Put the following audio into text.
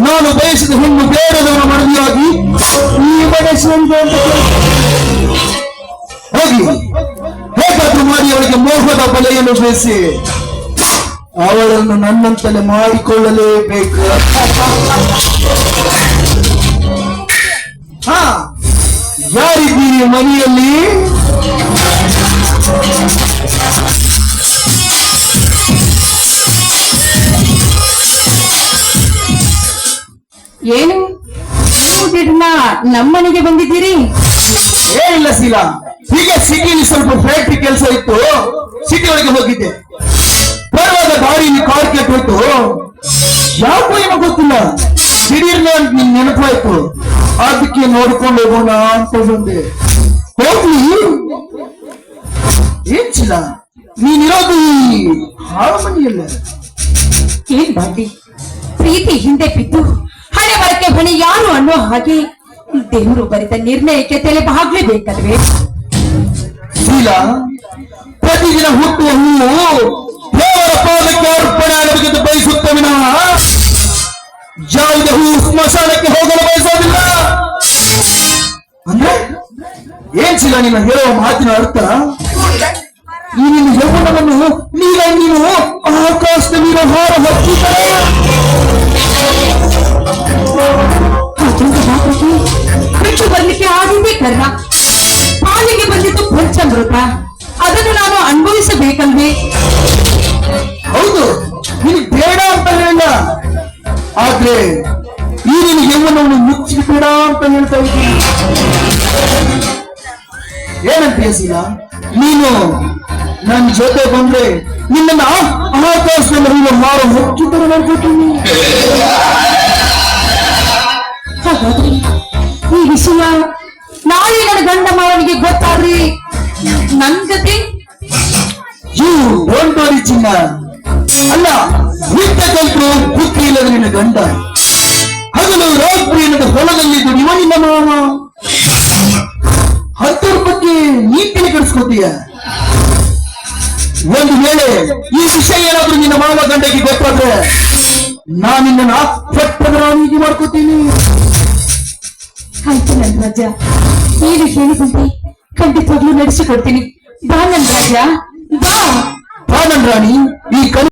ನಾನು ಬಯಸಿದ ಹೆಣ್ಣು ಬೇಡದವರ ಮನವಿಯಾಗಿ ಹೋಗಿ. ಹೇಗಾದ್ರೂ ಮಾಡಿ ಅವಳಿಗೆ ಮೋಹದ ಬಲೆಯನ್ನು ಬಯಸಿ ಅವಳನ್ನು ನನ್ನಂತಲೇ ಮಾಡಿಕೊಳ್ಳಲೇಬೇಕು. ಹಾ, ಯಾರಿದ್ದೀರಿ ಮನೆಯಲ್ಲಿ? ಏನು? ನೀವು ನಮ್ಮನೆಗೆ ಬಂದಿದ್ದೀರಿ? ಏನಿಲ್ಲ ಶೀಲಾ ಹೀಗೆ ಸಿಟಿಲಿ ಸ್ವಲ್ಪ ಫ್ಯಾಕ್ಟ್ರಿ ಕೆಲಸ ಇತ್ತು. ಸಿಟಿ ಒಳಗೆ ಹೋಗಿದ್ದೆ. ಬರುವಾಗ ದಾರಿ ಕಾರ್ ಕೆಟ್ಟು ಯಾಕೋ ಏನೋ ಗೊತ್ತಿಲ್ಲ. ದಿಢೀರ್ನ ನಿನ್ ನೆನಪಾಯ್ತು ಅದಕ್ಕೆ ನೋಡ್ಕೊಂಡು ಹೋಗೋಣ ಅಂತ ಬಂದೆ. ಹೋಗ್ಲಿ. ಏನ್ ಚಿಲ್ಲ ನೀನಿರೋದು ಹಾಳು ಮನೆಯಲ್ಲ ಏನ್ ಬಾಂಡಿ ಪ್ರೀತಿ ಹಿಂದೆ ಬಿದ್ದು ಹಣೆ ಯಾರು ಅನ್ನೋ ಹಾಗೆ ದೇವರು ಬರೆದ ನಿರ್ಣಯಕ್ಕೆ ತಲೆ ಬಾಗ್ಲೇಬೇಕಲ್ವೇ ಶೀಲ ಪ್ರತಿದಿನ ಹುಟ್ಟುವ ಹೂವು ದೇವರ ಪಾದಕ್ಕೆ ಅರ್ಪಣೆ ಆಗಬೇಕೆಂದು ಬಯಸುತ್ತೆ ಯಾವುದೇ ಹೂವು ಸ್ಮಶಾನಕ್ಕೆ ಹೋಗಲು ಬಯಸೋದಿಲ್ಲ. ಅಂದ್ರೆ ಏನ್ ಶೀಲ ನಿನ್ನ ಹೇಳುವ ಮಾತಿನ ಅರ್ಥ? ಈ ನಿನ್ನ ಯೌವನವನ್ನು ನೀಗ ನೀನು ಆಕಾಶದ ನೀರು ಹಾರ ಹಚ್ಚಿದರೆ ನಾನು ಅನುಭವಿಸಬೇಕಲ್ವೇ ಹೌದು ನಿನಗೆ ಬೇಡ ಅಂತ ಹೇಳ. ಆದ್ರೆ ಈ ನಿನ್ನ ಯೌವನವನ್ನು ಮುಚ್ಚಿಬೇಡ ಅಂತ ಹೇಳ್ತಾ ಇದ್ದೀನಿ. ಏನಂತ ಸೀಲ ನೀನು ನನ್ನ ಜೊತೆ ಬಂದ್ರೆ ನಿನ್ನನ್ನ ಆಕಾಶದಲ್ಲಿ ಮಾರು ಮುಚ್ಚಿತರ ಮಾಡ್ಕೊತೀನಿ ಹಾಗಾದ್ರೆ ಈ ವಿಷಯ ನಾಳೆ ನನ್ನ ಗಂಡ ಮಾವನಿಗೆ ಗೊತ್ತಾದ್ರಿ ನನ್ ಜೊತೆ ಯು ಚಿನ್ನ. ಅಲ್ಲ ಕಲ್ತು ಬುದ್ಧಿ ಇಲ್ಲದ ನಿನ್ನ ಗಂಡ. ಹಗಲು ರಾತ್ರಿ ಎನ್ನದ ಹೊಲದಲ್ಲಿ ದುಡಿಯುವ ನಿನ್ನ ಮಾವ. ಹತ್ತರ ಬಗ್ಗೆ ನೀತಿನ ಕೆಡಿಸ್ಕೊತೀಯ? ಒಂದು ವೇಳೆ ಈ ವಿಷಯ ಏನಾದ್ರೂ ನಿನ್ನ ಮಾವ ಗಂಡಗೆ ಗೊತ್ತಾದ್ರೆ, ನಾನು ನಿನ್ನನ್ನ ಪಟ್ಟದ ರಾಣಿಗೆ ಮಾಡ್ಕೋತೀನಿ. ಆಯ್ತು ನನ್ ರಾಜ ನೀನು ಹೇಳಿದಂತೆ ಖಂಡಿತವಾಗ್ಲೂ ನಡೆಸಿಕೊಡ್ತೀನಿ. ಬಾ ನನ್ ರಾಜ ಬಾ ಬಾ ನನ್ ರಾಣಿ ಈ ಕಲಿ